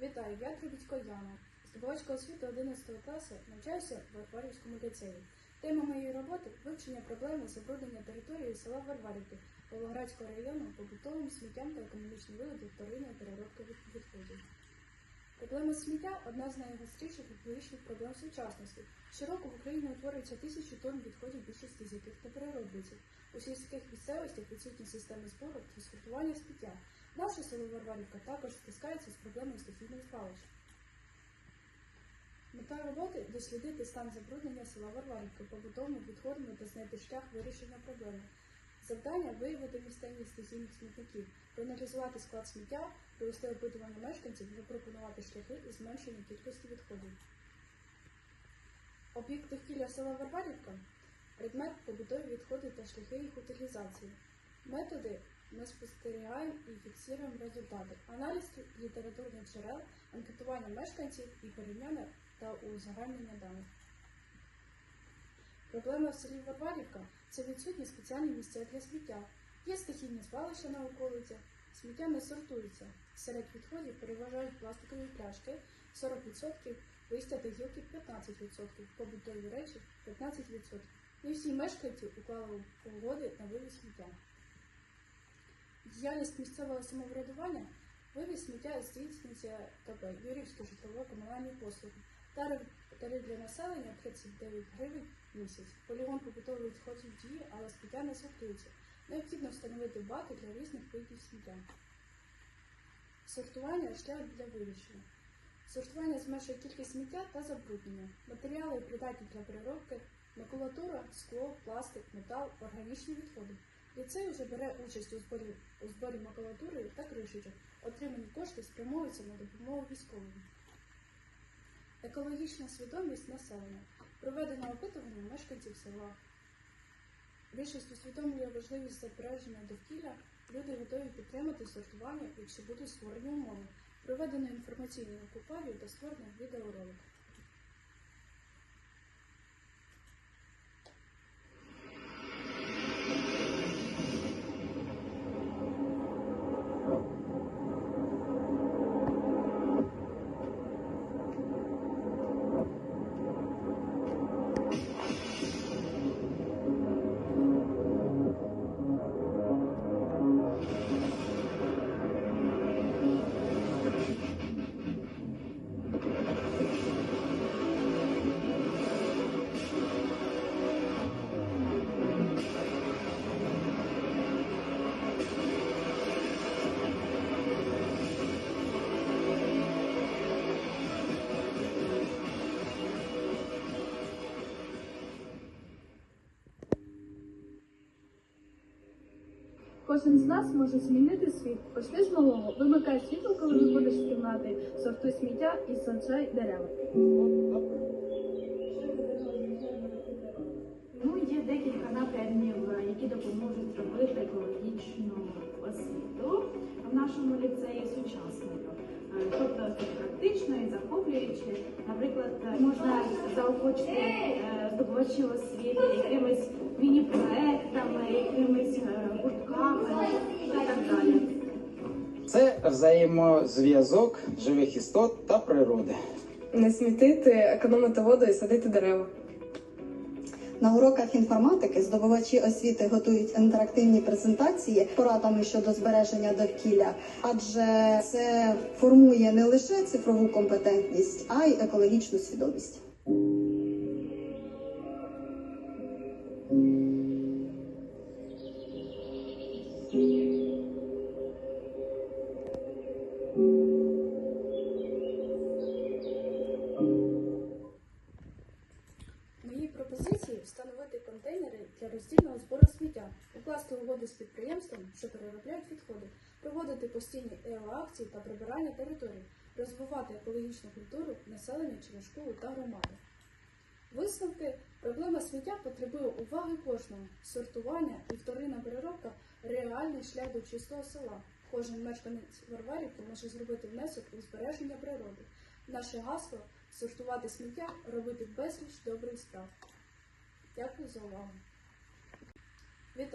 Вітаю, я Трубіцько Яна, здобувачка освіти 11 класу, навчаюся в Варварівському ліцеї. Тема моєї роботи вивчення проблеми забруднення території села Варварівки Павлоградського району побутовим сміттям та економічним виводом вторинної переробки відходів. Проблема сміття одна з найгостріших екологічних проблем сучасності. Щороку в Україні утворюється тисячі тонн відходів, більшості з яких не перероблюється. У сільських місцевостях відсутні системи збору та сортування сміття. Наше село Варварівка також стискається з проблемою стихійних звалищ. Мета роботи дослідити стан забруднення села Варварівки побутовими відходами та знайти шлях вирішення проблеми. Завдання виявити місцеві стихійних смітників, проаналізувати склад сміття, провести опитування мешканців, запропонувати шляхи і зменшення кількості відходів. Об'єкт довкілля села Варварівка предмет побутові відходи та шляхи їх утилізації. Методи ми спостерігаємо і фіксуємо результати. Аналіз літературних джерел, анкетування мешканців і порівняння та узагальнення даних. Проблема в селі Варварівка це відсутні спеціальні місця для сміття. Є стихійні звалища на околицях, сміття не сортується. Серед відходів переважають пластикові пляшки 40%, листя та гілки 15%, побутові речі 15%. Не всі мешканці уклали угоди на вивіз сміття. Діяльність місцевого самоврядування вивіз сміття здійснюється КП Юрівське житлово-комунальні послуги. Тариф, для населення 39 гривень в місяць. Полігон побутових відходів діє, але сміття не сортується. Необхідно встановити баки для різних видів сміття. Сортування шлях для вирішення. Сортування зменшує кількість сміття та забруднення. Матеріали придатні для переробки, макулатура, скло, пластик, метал, органічні відходи. Ліцей вже бере участь у зборі, у зборі макулатури та кришечок. Отримані кошти спрямовуються на допомогу військовим. Екологічна свідомість населення. Проведено опитування мешканців села. Більшість усвідомлює важливість збереження довкілля. Люди готові підтримати сортування, якщо будуть створені умови. Проведено інформаційну купалію та створено відеоролик. Кожен з нас може змінити світ. Почни з малого. Вимикай світло, коли виходиш з кімнати, сортуй сміття і саджай дерева. Ну, є декілька напрямів, е, які допоможуть зробити екологічну освіту в нашому ліцеї сучасною. Е, Тобто практично і захоплюючи. Наприклад, е, можна заохочити здобувачів освіти якимись міні-проектами, якимись гуртками Взаємозв'язок живих істот та природи. Не смітити, економити воду і садити дерева. На уроках інформатики здобувачі освіти готують інтерактивні презентації порадами щодо збереження довкілля, адже це формує не лише цифрову компетентність, а й екологічну свідомість. Для роздільного збору сміття, укласти угоди з підприємством, що переробляють відходи, проводити постійні еоакції та прибирання територій, розвивати екологічну культуру населення через школу та громади. Висновки проблема сміття потребує уваги кожного, сортування і вторинна переробка реальний шлях до чистого села. Кожен мешканець Варварівки може зробити внесок у збереження природи. Наше гасло сортувати сміття, робити безліч добрих справ. Дякую за увагу.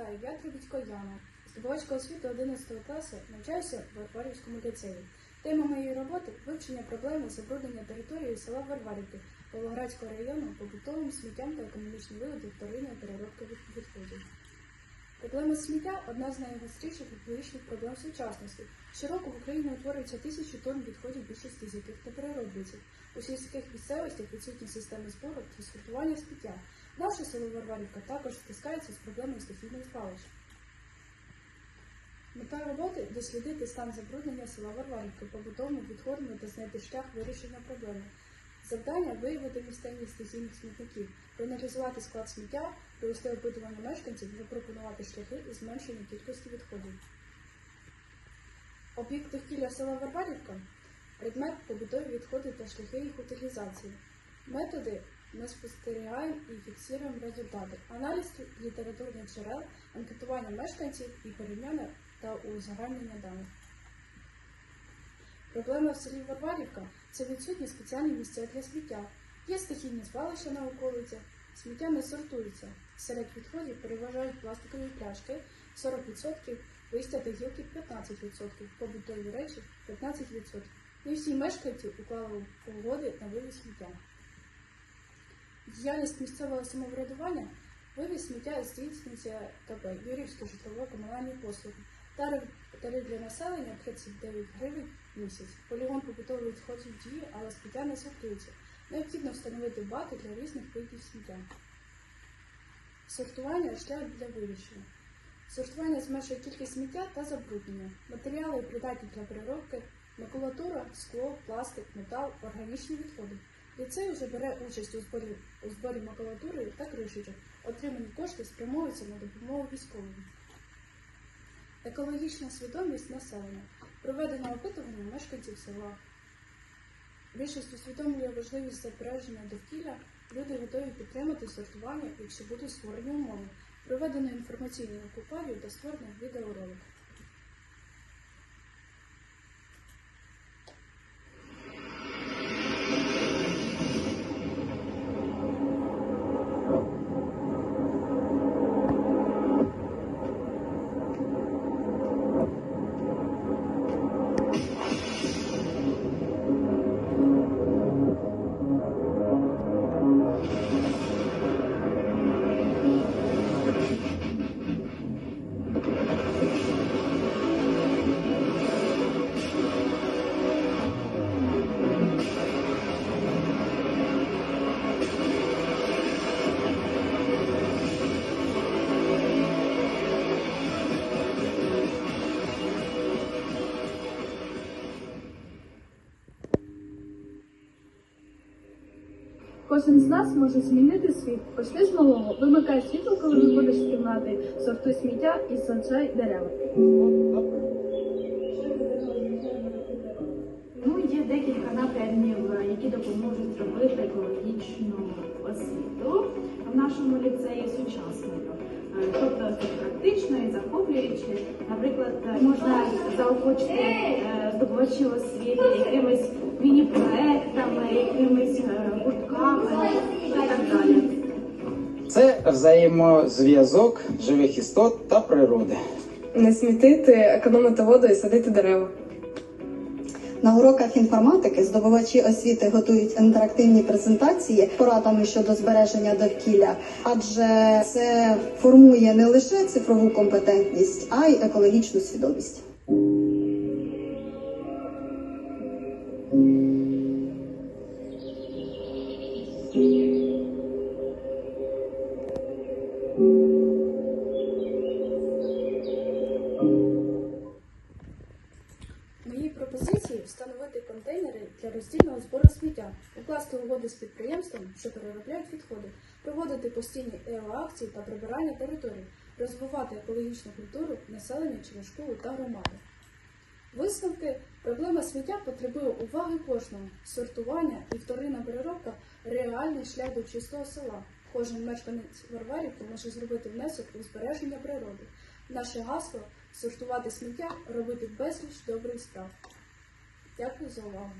Вітаю, я Трубіцько Яна, здобувачка освіти 11 класу, навчаюся в Варварівському ліцеї. Тема моєї роботи вивчення проблеми забруднення території села Варварівки Павлоградського району побутовим сміттям та економічні виводи вторинної переробки відходів. Проблема сміття одна з найгостріших екологічних проблем сучасності. Щороку в Україні утворюється тисячі тонн відходів, більшості з яких не перероблюється. У сільських місцевостях відсутні системи збору та сортування сміття. Наше село Варварівка також стискається з проблемою стихійних звалищ. Мета роботи дослідити стан забруднення села Варварівки побутовими відходами та знайти шлях вирішення проблеми. Завдання виявити місцевість стихійних смітників, проаналізувати склад сміття, провести опитування мешканців, запропонувати шляхи зменшення кількості відходів. Об'єкт довкілля села Варварівка предмет побутові відходи та шляхи їх утилізації. Методи ми спостерігаємо і фіксуємо результати. Аналіз літературних джерел, анкетування мешканців і порівняння та узагальнення даних. Проблема в селі Варварівка це відсутні спеціальні місця для сміття. Є стихійні звалища на околицях, сміття не сортується. Серед відходів переважають пластикові пляшки 40%, листя та гілки 15%, побутові речі 15%. Не всі мешканці уклали угоди на вивіз сміття. Діяльність місцевого самоврядування вивіз сміття здійснюється КП Юрівське житлово-комунальні послуги. Тариф, для населення 39 гривень в місяць. Полігон побутових відходів діє, але сміття не сортується. Необхідно встановити баки для різних видів сміття. Сортування шлях для вирішення. Сортування зменшує кількість сміття та забруднення. Матеріали придатні для переробки, макулатура, скло, пластик, метал, органічні відходи. Ліцей вже бере участь у зборі, у зборі макулатури та кришечок. Отримані кошти спрямовуються на допомогу військовим. Екологічна свідомість населення. Проведено опитування мешканців села. Більшість усвідомлює важливість збереження довкілля. Люди готові підтримати сортування, якщо будуть створені умови. Проведено інформаційну окупацію та створено відеоролик. Кожен з нас може змінити світ. Почни з малого. Вимикай світло, коли виходиш з кімнати, сортуй сміття і саджай дерева. Ну, є декілька напрямів, е, які допоможуть зробити екологічну освіту в нашому ліцеї сучасною. Е, Тобто практично і захоплюючи. Наприклад, е, можна заохочити здобувачів освіти якимись міні-проектами, якимись гуртками взаємозв'язок живих істот та природи. Не смітити, економити воду і садити дерева. На уроках інформатики здобувачі освіти готують інтерактивні презентації порадами щодо збереження довкілля, адже це формує не лише цифрову компетентність, а й екологічну свідомість. Для роздільного збору сміття, укласти угоди з підприємством, що переробляють відходи, проводити постійні еоакції та прибирання територій, розвивати екологічну культуру населення через школу та громади. Висновки проблема сміття потребує уваги кожного, сортування і вторинна переробка реальний шлях до чистого села. Кожен мешканець Варварівки може зробити внесок у збереження природи. Наше гасло сортувати сміття, робити безліч добрих справ. Дякую за увагу.